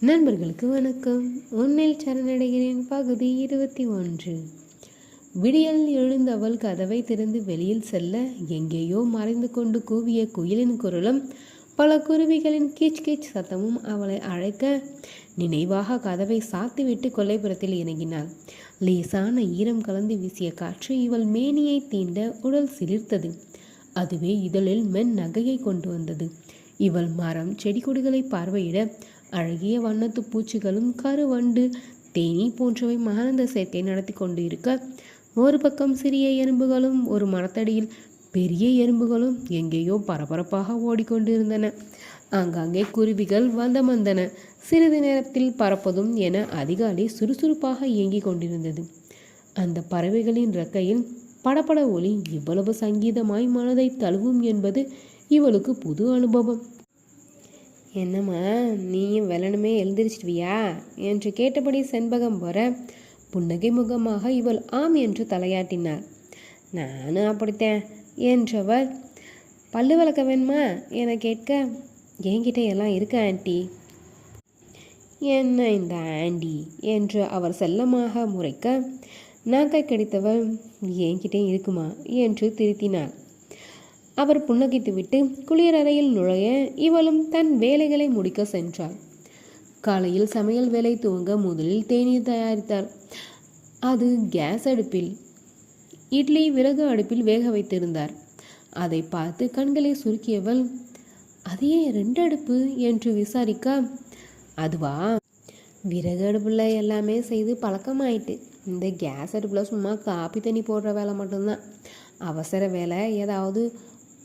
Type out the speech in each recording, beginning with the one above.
நண்பர்களுக்கு வணக்கம். உன்னில் சரணடைகிறேன். பகுதி இருபத்தி ஒன்று. விடியல் எழுந்தவள் கதவை திறந்து வெளியில் செல்ல எங்கேயோ மறைந்து கொண்டு கூவிய குயிலின் குரலும் பல குருவிகளின் கீச் கீச் சத்தமும் அவளை அழைக்க நினைவாக கதவை சாத்திவிட்டு கொல்லைப்புறத்தில் இறங்கினாள் லேசான ஈரம் கலந்து வீசிய காற்று இவள் மேனியை தீண்ட உடல் சிலிர்த்தது. அதுவே இதழில் மென் நகையை கொண்டு வந்தது. இவள் மரம் செடி கொடிகளை பார்வையிட அழகிய வண்ணத்து பூச்சிகளும் கருவண்டு தேனி போன்றவை மகரந்த சேர்க்கை நடத்தி கொண்டு இருக்க ஒரு பக்கம் சிறிய எறும்புகளும் ஒரு மரத்தடியில் பெரிய எறும்புகளும் எங்கேயோ பரபரப்பாக ஓடிக்கொண்டிருந்தன. ஆங்காங்கே குருவிகள் வந்தமந்தன சிறிது நேரத்தில் பறப்பதும் என அதிகாலை சுறுசுறுப்பாக இயங்கிக் கொண்டிருந்தது. அந்த பறவைகளின் ரெக்கையில் படபட ஒளி இவ்வளவு சங்கீதமாய் மனதை தழுவும் என்பது இவளுக்கு புது அனுபவம். என்னம்மா நீயும் வெள்ளனுமே எழுந்திரிச்சிடுவியா என்று கேட்டபடி செண்பகம் வர புன்னகை முகமாக இவள் ஆம் என்று தலையாட்டினார் நானும் அப்படித்தேன் என்றவர் பல்லு வளர்க்க வேணுமா? என கேட்க என்கிட்ட எல்லாம் இருக்கு ஆண்டி. என்ன இந்த ஆண்டி? என்று அவர் செல்லமாக முறைக்க நாக்கை கடித்தவள் என்கிட்ட இருக்குமா? என்று திருத்தினார் அவர் புன்னகைத்துவிட்டு குளியலறையில் நுழைய இவளும் தன் வேலைகளை முடிக்க சென்றாள். காலையில் சமையல் வேலை துவங்க முதலில் தேநீர் தயாரித்தார். அது கேஸ் அடுப்பில் இட்லி விறகு அடுப்பில் வேக வைத்திருந்தார். அதை பார்த்து கண்களை சுருக்கியவள் அதையே ரெண்டு அடுப்பு? என்று விசாரிக்க அதுவா? விறகு அடுப்பில் எல்லாமே செய்து பழக்கமாயிட்டு இந்த கேஸ் அடுப்பில் சும்மா காப்பி தண்ணி போடுற வேலை மட்டும்தான். அவசர வேலை ஏதாவது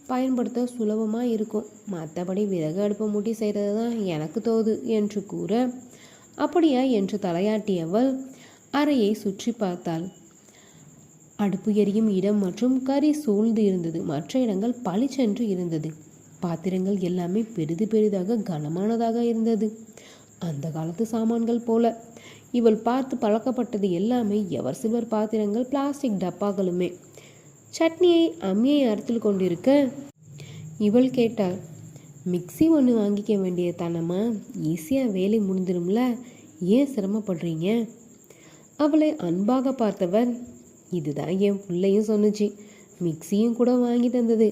பயன்படுத்த சுலபமாக இருக்கும். மற்றபடி விறகு அடுப்பை மூட்டி செய்கிறது தான் எனக்கு தோது என்று கூற அப்படியா? என்று தலையாட்டியவள் அறையை சுற்றி பார்த்தாள். அடுப்பு எரியும் இடம் மற்றும் கறி சூழ்ந்து இருந்தது. மற்ற இடங்கள் பளிச்சென்று இருந்தது. பாத்திரங்கள் எல்லாமே பெரிது பெரிதாக கனமானதாக இருந்தது. அந்த காலத்து சாமான்கள் போல. இவள் பார்த்து பழக்கப்பட்டது எல்லாமே எவர் சில்வர் பாத்திரங்கள் பிளாஸ்டிக் டப்பாக்களுமே. சட்னியை அம்மியை அறுத்தில் கொண்டிருக்க இவள் கேட்டாள் மிக்ஸி ஒன்று வாங்கிக்க வேண்டிய தானம்மா ஈஸியாக வேலை முடிஞ்சிரும்ல. ஏன் சிரமப்படுறீங்க? அவளை அன்பாக பார்த்தவர் இதுதான் என் பிள்ளையும் சொன்னுச்சு. மிக்ஸியும் கூட வாங்கி தந்தது.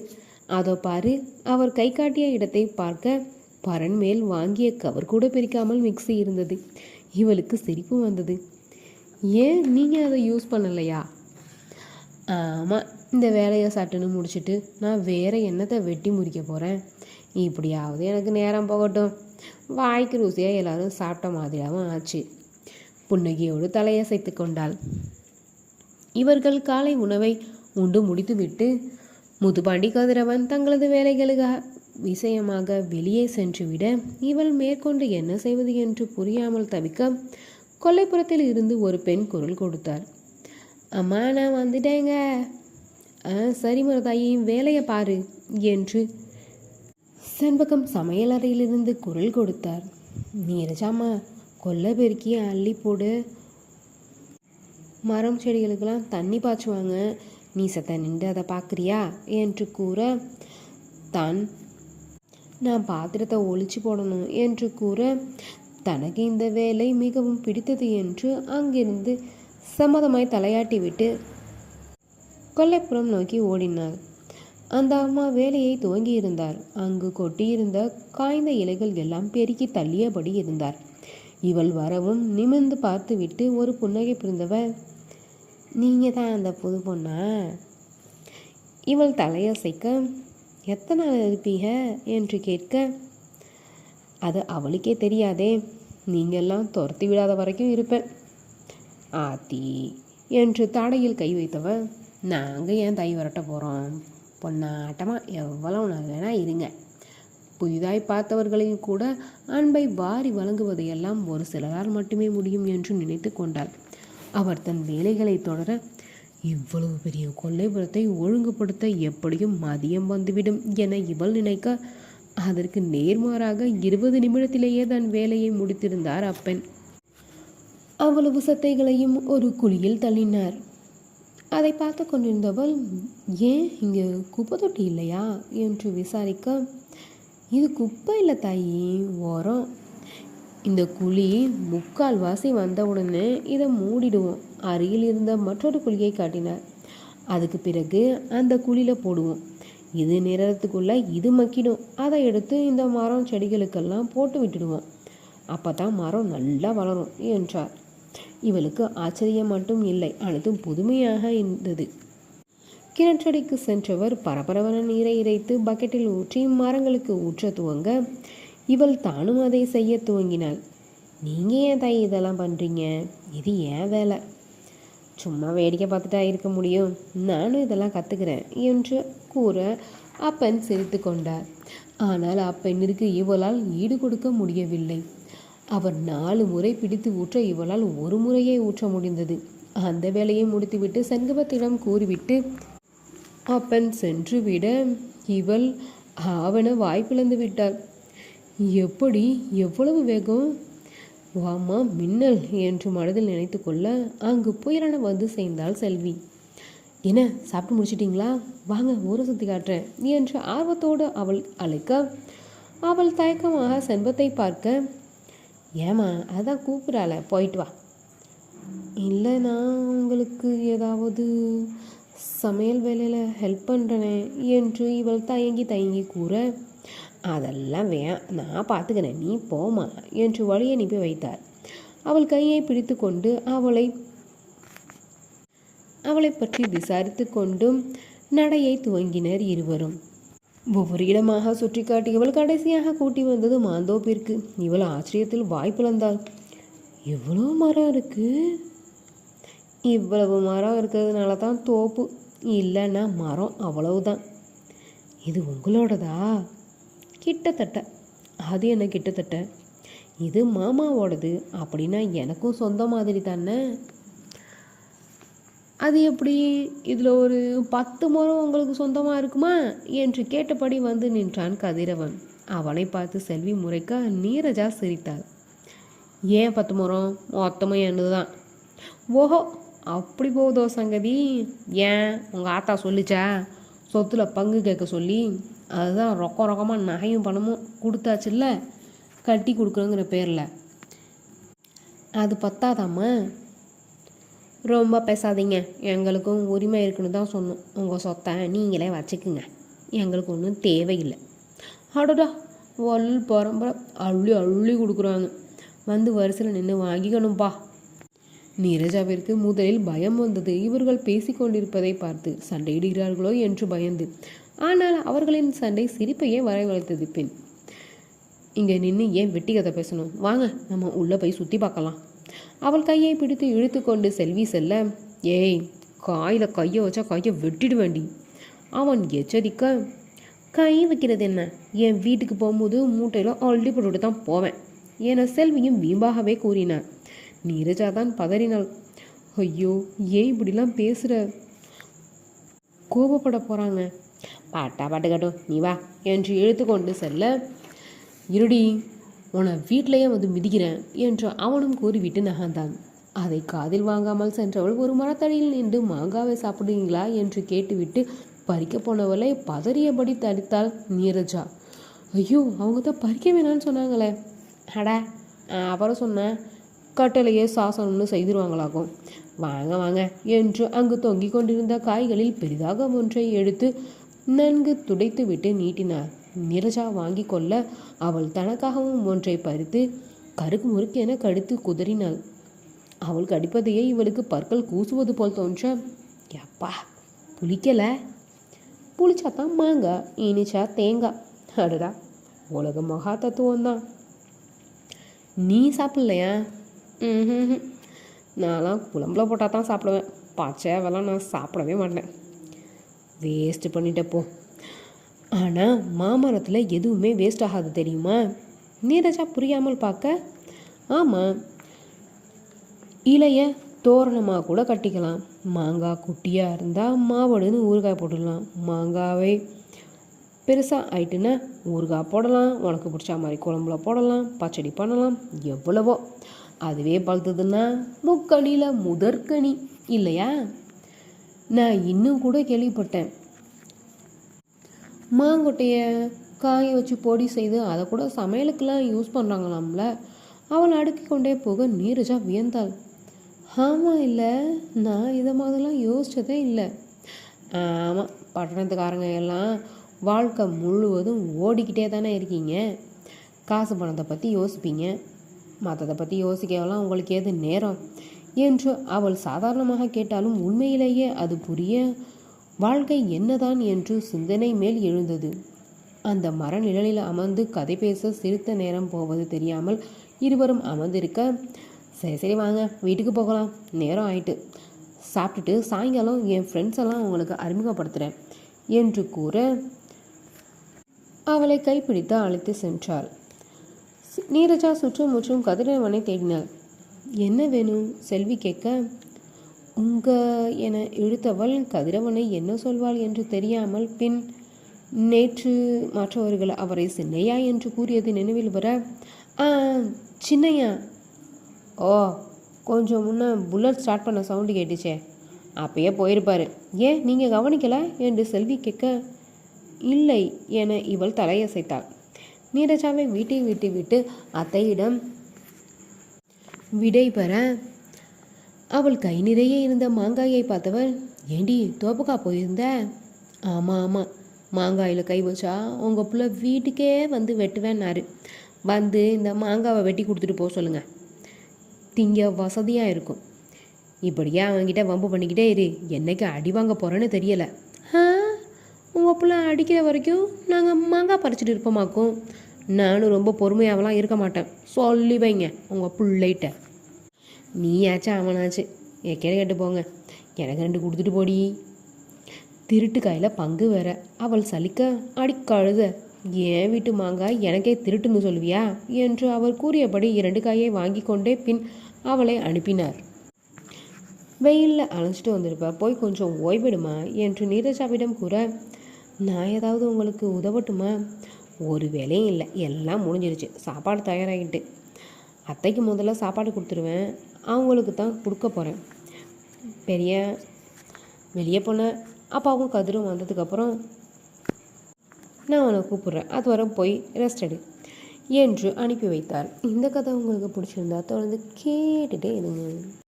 அதோ பாரு அவர் கை காட்டிய இடத்தை பார்க்க பரன் மேல் வாங்கிய கவர் கூட பிரிக்காமல் மிக்ஸி இருந்தது. இவளுக்கு சிரிப்பு வந்தது. ஏன் நீங்கள் அதை யூஸ் பண்ணலையா? ஆமாம் இந்த வேலையை சட்டுன்னு முடிச்சுட்டு நான் வேறு என்னத்தை வெட்டி முறிக்க போகிறேன் இப்படியாவது எனக்கு நேரம் போகட்டும். வாய்க்கு ருசியாக எல்லாரும் சாப்பிட்ட மாதிரியாகவும் ஆச்சு. புன்னகையோடு தலையை சேர்த்து கொண்டாள். இவர்கள் காலை உணவை உண்டு முடித்துவிட்டு முதுபாண்டி கதிரவன் தங்களது வேலைகளுக்காக விஷயமாக வெளியே சென்றுவிட இவள் மேற்கொண்டு என்ன செய்வது என்று புரியாமல் தவிக்க கொல்லைப்புறத்தில் இருந்து ஒரு பெண் குரல் கொடுத்தார் அம்மா நான் வந்துட்டேங்க. ஆ சரி மருதாயி வேலையை பாரு என்று செண்பகம் சமையலறையிலிருந்து குரல் கொடுத்தார். நீரஜாமா கொல்லை பெருக்கி அள்ளி போடு. மரம் செடிகளுக்கெல்லாம் தண்ணி பாய்ச்சுவாங்க. நீ சத்த நின்று அதை பார்க்குறியா என்று கூற தான் நான் பாத்திரத்தை ஒழிச்சு போடணும் என்று கூற தனக்கு இந்த வேலை மிகவும் பிடித்தது என்று அங்கிருந்து சம்மதமாய் தலையாட்டி விட்டு கொல்லைப்புறம் நோக்கி ஓடினார். அந்த அம்மா வேலையை துவங்கி இருந்தார் அங்கு கொட்டியிருந்த காய்ந்த இலைகள் எல்லாம் பெருக்கி தள்ளியபடி இருந்தார். இவள் வரவும் நிமிர்ந்து பார்த்துவிட்டு ஒரு புன்னகை புரிந்தவ நீங்க தான் அந்த புது பொண்ணா? இவள் தலையசைக்க எத்தனை நாள் இருப்பீங்க? என்று கேட்க அது அவளுக்கே தெரியாதே. நீங்கெல்லாம் துரத்தி விடாத வரைக்கும் இருப்பேன். ஆத்தி என்று தாடையில் கை வைத்தவள் நாங்கள் ஏன் தை விரட்ட போகிறோம் பொன்னாட்டமாக எவ்வளவு நாள் வேணால் இருங்க. புதிதாய் பார்த்தவர்களையும் கூட அன்பை வாரி வழங்குவதையெல்லாம் ஒரு சிலரால் மட்டுமே முடியும் என்று நினைத்து கொண்டாள். அவர் தன் வேலைகளை தொடர இவ்வளவு பெரிய கொள்ளைபுரத்தை ஒழுங்குபடுத்த எப்படியும் மதியம் வந்துவிடும் என இவள் நினைக்க அதற்கு நேர்மாறாக இருபது நிமிடத்திலேயே தன் வேலையை முடித்திருந்தார் அப்பெண். அவ்வளவு சத்தைகளையும் ஒரு குழியில் தள்ளினார். அதை பார்த்து கொண்டிருந்தவள் ஏன் இங்கே குப்பை தொட்டி இல்லையா? என்று விசாரிக்க இது குப்பை இல்லை தாயி உரம் இந்த குழி முக்கால் வாசி வந்தவுடனே இதை மூடிடுவோம். அருகில் இருந்த மற்றொரு குழியை காட்டினார். அதுக்கு பிறகு அந்த குழியில் போடுவோம். இது நேரத்துக்குள்ளே இது மக்கிடும். அதை எடுத்து இந்த மரம் செடிகளுக்கெல்லாம் போட்டு விட்டுடுவோம். அப்போ தான் மரம் நல்லா வளரும் என்றார். இவளுக்கு ஆச்சரியம் மட்டும் இல்லை அனைத்தும் புதுமையாக இருந்தது. கிணற்றடிக்கு சென்றவர் பரபரவன நீரை இறைத்து பக்கெட்டில் ஊற்றி மரங்களுக்கு ஊற்ற துவங்க இவள் தானும் அதை செய்ய துவங்கினாள். நீங்கள் ஏன் தாய் இதெல்லாம் பண்ணுறீங்க இது ஏன் வேலை? சும்மா வேடிக்கை பார்த்துட்டா இருக்க முடியும். நானும் இதெல்லாம் கற்றுக்கிறேன் என்று கூற அப்பன் சிரித்து கொண்டார். ஆனால் அப்பெண்ணிற்கு இவளால் ஈடு கொடுக்க முடியவில்லை. அவர் நாலு முறை பிடித்து ஊற்ற இவளால் ஒரு முறையே ஊற்ற முடிந்தது. அந்த வேலையை முடித்துவிட்டு சண்முகத்திடம் கூறிவிட்டு அப்பன் சென்று விட இவள் ஆவன வாய்ப்பிழந்து விட்டாள். எப்படி எவ்வளவு வேகம்? வாமா மின்னல் என்று மனதில் நினைத்து கொள்ள அங்கு புயலென வந்து சேர்ந்தாள் செல்வி. என்ன சாப்பிட்டு முடிச்சிட்டிங்களா? வாங்க ஊரை சுற்றி காட்டுறேன் என்று ஆர்வத்தோடு அவள் அழைக்க அவள் தயக்கமாக செண்பத்தை பார்க்க ஏமா அதான் கூப்பிடால போயிட்டு வா. இல்லை நான் உங்களுக்கு ஏதாவது சமையல் வேலையில் ஹெல்ப் பண்ணுறனே என்று இவள் தயங்கி தயங்கி கூற அதெல்லாம் வே நான் பார்த்துக்கிறேன் நீ போமா என்று வழி அனுப்பி வைத்தார் அவள் கையை பிடித்து கொண்டு அவளை அவளை பற்றி விசாரித்து கொண்டும் நடையை துவங்கினர் இருவரும். ஒவ்வொரு இடமாக சுற்றி காட்டி இவள் கடைசியாக கூட்டி வந்தது மாந்தோப்பிற்கு. இவள் ஆச்சரியத்தில் வாய் இவ்வளோ எவ்வளோ மரம் இருக்கு? இவ்வளவு மரம் இருக்கிறதுனால தான் தோப்பு. இல்லைன்னா மரம் அவ்வளவுதான். இது உங்களோடதா? கிட்டத்தட்ட. அது என்ன கிட்டத்தட்ட? இது மாமாவோடது. அப்படின்னா எனக்கும் சொந்த மாதிரி தானே? அது எப்படி? இதில் ஒரு பத்து முறம் உங்களுக்கு சொந்தமாக இருக்குமா? என்று கேட்டபடி வந்து நின்றான் கதிரவன். அவனை பார்த்து செல்வி முறைக்க நீரஜா சிரித்தாள். ஏன் பத்து முறம் மொத்தமாக என்னதுதான்? ஓஹோ அப்படி போகுதோ சங்கதி? ஏன்? உங்கள் ஆத்தா சொல்லிச்சா? சொத்துல பங்கு கேட்க சொல்லி அதுதான் ரொக்கம் ரொக்கமாக நகையும் பணமும் கொடுத்தாச்சுல்ல? கட்டி கொடுக்குறோங்கிற பேரில். அது பத்தாதாம்மா? ரொம்ப பேசாதீங்க. எங்களுக்கும் உரிமை இருக்குன்னு தான் சொன்னோம். உங்கள் சொத்தை நீங்களே வச்சுக்குங்க. எங்களுக்கு ஒன்றும் தேவையில்லை. அடடா வல் பரம்பரை அள்ளி அள்ளி கொடுக்குறாங்க. வந்து வரிசையில் நின்று வாங்கிக்கணும்ப்பா நீரஜாவிற்கு முதலில் பயம் வந்தது. இவர்கள் பேசிக்கொண்டிருப்பதை பார்த்து சண்டையிடுகிறார்களோ என்று பயந்து. ஆனால் அவர்களின் சண்டை சிரிப்பையே வரவழைத்தது பெண் இங்கே நின்று ஏன் வெட்டி கதை பேசணும்? வாங்க நம்ம உள்ளே போய் சுற்றி பார்க்கலாம். அவள் கையை பிடித்து இழுத்து கொண்டு செல்வி செல்ல ஏய் காயில் கையை வச்சா கையை வெட்டிடு வேண்டி அவன் எச்சரிக்க கை வைக்கிறது என்ன? என் வீட்டுக்கு போகும்போது மூட்டையில் அள்ளி போட்டுட்டு தான் போவேன் என செல்வியும் வீம்பாகவே கூறினார் நீரஜா தான் பதறினாள். ஐயோ ஏன் இப்படிலாம் பேசுகிற கோபப்பட போகிறாங்க பாட்டா பாட்டுக்கட்டும் நீ வா என்று இழுத்து கொண்டு செல்ல இருடி உன்னை வீட்டிலேயே வந்து மிதிக்கிறேன் என்று அவனும் கூறிவிட்டு நகர்ந்தான். அதை காதில் வாங்காமல் சென்றவள் ஒரு மரத்தடியில் நின்று மாங்காவை சாப்பிடுவீங்களா என்று கேட்டுவிட்டு பறிக்க போனவளை பதறியபடி தடுத்தாள் நீரஜா. ஐயோ அவங்க தான் பறிக்க வேணாம்னு சொன்னாங்களே. அடா அப்புறம் சொன்னேன் கட்டளையே சாசனம்னு செய்திருவாங்களாகும் வாங்க வாங்க என்று அங்கு தொங்கிக் கொண்டிருந்த காய்களில் பெரிதாக ஒன்றை எடுத்து நன்கு துடைத்து விட்டு நீட்டினார். நிரஜா வாங்கி கொள்ள அவள் தனக்காகவும் ஒன்றை பறித்து கருக்கு முறுக்கென கடித்து குதறினாள். அவள் கடிப்பதையே இவளுக்கு பற்கள் கூசுவது போல் தோன்ற எப்பா புளிக்கல? புளிச்சா தான் மாங்காய் இனிச்சா தேங்காய் அடடா உலக மகா தத்துவம் தான் நீ சாப்பிட்லையா? ம் நான்லாம் குழம்புல போட்டால் தான் சாப்பிடுவேன் பச்சைவெல்லாம் நான் சாப்பிடவே மாட்டேன். வேஸ்ட்டு பண்ணிட்டப்போ ஆனால் மாமரத்தில் எதுவுமே வேஸ்ட் ஆகாது தெரியுமா? நீரஜா புரியாமல் பார்க்க ஆமாம் இலைய தோரணமாக கூட கட்டிக்கலாம். மாங்காய் குட்டியாக இருந்தால் மாவடுன்னு ஊறுகாய் போட்டுடலாம். மாங்காவை பெருசாக ஆயிட்டுன்னா ஊறுகாய் போடலாம். உனக்கு பிடிச்ச மாதிரி குழம்புல போடலாம். பச்சடி பண்ணலாம். எவ்வளவோ. அதுவே பழுத்ததுன்னா முக்கணியில் முதற்கனி. இல்லையா? நான் இன்னும் கூட கேள்விப்பட்டேன். மாங்கொட்டையை காய வச்சு பொடி செய்து அதை கூட சமையலுக்கெல்லாம் யூஸ் பண்ணுறாங்களாம்ல அவள் அடுக்கி கொண்டே போக நீரஜா வியந்தாள். ஆமாம் இல்லை நான் இதை மாதிரிலாம் யோசிச்சதே இல்லை. ஆமாம் பட்டணத்துக்காரங்க எல்லாம் வாழ்க்கை முழுவதும் ஓடிக்கிட்டே தானே இருக்கீங்க. காசு பணத்தை பற்றி யோசிப்பீங்க. மற்றதை பற்றி யோசிக்கலாம் உங்களுக்கு ஏது நேரம்? என்று அவள் சாதாரணமாக கேட்டாலும் உண்மையிலேயே அது புரிய வாழ்க்கை என்னதான் என்று சிந்தனை மேல் எழுந்தது. அந்த மர நிழலில் அமர்ந்து கதை பேச சிரித்த நேரம் போவது தெரியாமல் இருவரும் அமர்ந்திருக்க சரி சரி வாங்க வீட்டுக்கு போகலாம். நேரம் ஆயிட்டு. சாப்பிட்டுட்டு சாயங்காலம் என் ஃப்ரெண்ட்ஸ் எல்லாம் உங்களுக்கு அறிமுகப்படுத்துகிறேன் என்று கூற அவளை கைப்பிடித்து அழைத்து சென்றாள். நீரஜா சுற்றும் முற்றும் கதிரவனை தேடினாள். என்ன வேணும்? செல்வி கேட்க. உங்க என இழுத்தவள் கதிரவனை என்ன சொல்வாள் என்று தெரியாமல் பின் நேற்று மற்றவர்கள் அவரை சின்னையா என்று கூறியது நினைவில் வர ஆ சின்னையா. ஓ கொஞ்சம் முன்னே புல்லட் ஸ்டார்ட் பண்ண சவுண்டு கேட்டுச்சே. அப்பயே போயிருப்பாரு. ஏன் நீங்கள் கவனிக்கல? என்று செல்வி கேட்க இல்லை என இவள் தலையசைத்தாள். நீரஜாவை வீட்டை விட்டு விட்டு அத்தையிடம் விடை பெற அவள் கை நிறைய இருந்த மாங்காயை பார்த்தவள் ஏண்டி தோப்புக்கா போயிருந்த? ஆமாம் ஆமாம் மாங்காயில் கை வச்சா உங்கள் புள்ள வீட்டுக்கே வந்து வெட்டுவேன்னாரு. வந்து இந்த மாங்காவை வெட்டி கொடுத்துட்டு போக சொல்லுங்கள் திங்க வசதியாக இருக்கும். இப்படியே அவன்கிட்ட வம்பு பண்ணிக்கிட்டே இரு. என்னைக்கு அடி வாங்க போகிறேன்னு தெரியலை. ஆ? உங்கள் பிள்ளை அடிக்கிற வரைக்கும் நாங்கள் மாங்காய் பறிச்சிட்டு இருப்போமாக்கும். நானும் ரொம்ப பொறுமையாகலாம் இருக்க மாட்டேன். சொல்லி வைங்க உங்கள் பிள்ளைகிட்ட. நீயாச்சும் அவனாச்சு எக்கேட கேட்டு போங்க. எனக்கு ரெண்டு கொடுத்துட்டு போடி. திருட்டு காயில் பங்கு வேற. அவள் சலிக்க அடி கழுத. ஏன் வீட்டு மாங்காய் எனக்கே திருட்டுன்னு சொல்லுவியா? என்று அவர் கூறியபடி இரண்டு காயை வாங்கி கொண்டே பின் அவளை அனுப்பினார். வெயிலில் அழைச்சிட்டு வந்திருப்ப. போய் கொஞ்சம் ஓய்விடுமா? என்று நீரஜாவிடம் கூற நான் ஏதாவது உங்களுக்கு உதவட்டுமா? ஒரு வேலையும் இல்லை. எல்லாம் முடிஞ்சிருச்சு. சாப்பாடு தயாராகிட்டு. அத்தைக்கு முதல்ல சாப்பாடு கொடுத்துருவேன். அவங்களுக்கு தான் கொடுக்க போகிறேன் பெரிய வெளியே போன அப்பாவும் கதிரும் வந்ததுக்கப்புறம் நான் அவனை கூப்பிட்றேன். அது வரை போய் ரெஸ்ட் எடு என்று அனுப்பி வைத்தார். இந்த கதை உங்களுக்கு பிடிச்சிருந்தா தொடர்ந்து கேட்டுகிட்டே இருங்க.